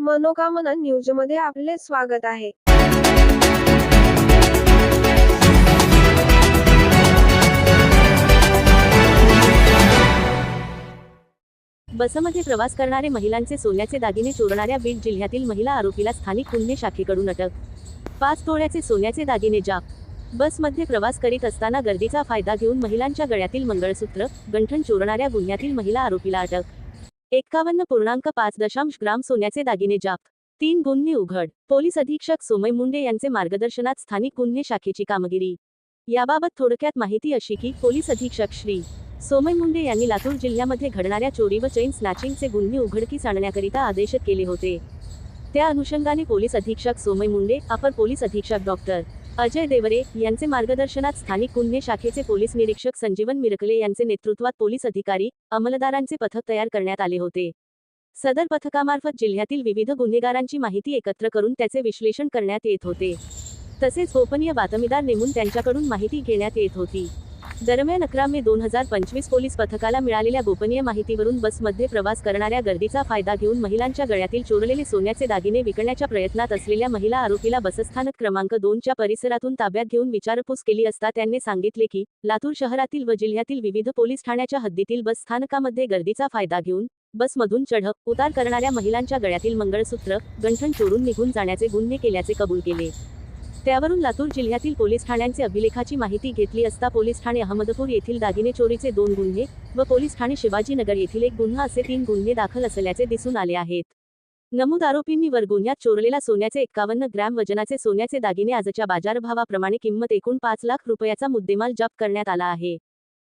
मनोकामना न्यूजमध्ये आपले स्वागत आहे. बसमध्ये प्रवास करणारे महिलांचे सोन्याचे दागिने चोरणाऱ्या बीड जिल्ह्यातील महिला आरोपीला स्थानिक गुन्हे शाखेकडून अटक. पाच तोळ्याचे सोन्याचे दागिने जाप बसमध्ये प्रवास करीत असताना गर्दीचा फायदा घेऊन महिलांच्या गळ्यातील मंगळसूत्र गंठण चोरणाऱ्या गुन्ह्यातील महिला आरोपीला अटक. एक्कावन्न पूर्णांक पाच दशांश ग्राम सोन्याचे दागिने जाप. तीन गुन्हे उघड. पोलीस अधीक्षक सोमय मुंडे यांचे मार्गदर्शनात स्थानिक गुन्हे शाखेची कामगिरी. याबाबत थोडक्यात माहिती अशी की पोलीस अधीक्षक श्री. सोमय मुंडे यांनी लातूर जिल्ह्यामध्ये घडणाऱ्या चोरी व चैन स्नॅचिंगचे गुन्हे उघडकीस आणण्याकरिता आदेश केले होते. त्या अनुषंगाने पोलीस अधीक्षक सोमय मुंडे अपर पोलीस अधीक्षक डॉक्टर. अजय देवरे यांचे मार्गदर्शनात स्थानिक गुन्हे शाखेचे पोलीस निरीक्षक संजीवन मिरकले यांचे नेतृत्वात पोलीस अधिकारी अंमलदारांचे पथक तयार करण्यात आले होते. सदर पथकामार्फत जिल्ह्यातील विविध गुन्हेगारांची माहिती एकत्र करून त्याचे विश्लेषण करण्यात येत होते. तसेच गोपनीय बातमीदार नेमून त्यांच्याकडून माहिती घेण्यात येत होती. दरम्यान अकरा मे दोन हजार पंचवीस पोलीस पथकाला मिळालेल्या गोपनीय माहितीवरून बसमध्ये प्रवास करणाऱ्या गर्दीचा फायदा घेऊन महिलांच्या गळ्यातील चोरलेले सोन्याचे दागिने विकण्याच्या प्रयत्नात असलेल्या महिला आरोपीला बसस्थानक क्रमांक दोनच्या परिसरातून ताब्यात घेऊन विचारपूस केली असता त्यांनी सांगितले की लातूर शहरातील व जिल्ह्यातील विविध पोलीस ठाण्याच्या हद्दीतील बसस्थानकामध्ये गर्दीचा फायदा घेऊन बसमधून चढप उतार करणाऱ्या महिलांच्या गळ्यातील मंगळसूत्र गंठण चोरून निघून जाण्याचे गुन्हे केल्याचे कबूल केले. त्यावरून लातूर जिल्ह्यातील पोलीस ठाण्यांचे अभिलेखाची माहिती घेतली असता पोलीस ठाणे अहमदपूर येथील दागिने चोरीचे दोन गुन्हे व पोलीस ठाणे शिवाजीनगर येथील एक गुन्हा असे तीन गुन्हे दाखल असल्याचे दिसून आले आहेत. नमूद आरोपींनी वर गुन्ह्यात चोरलेला सोन्याचे एक्कावन्न ग्रॅम वजनाचे सोन्याचे दागिने आजच्या बाजारभावाप्रमाणे किंमत एकूण पाच लाख रुपयाचा मुद्देमाल जप्त करण्यात आला आहे.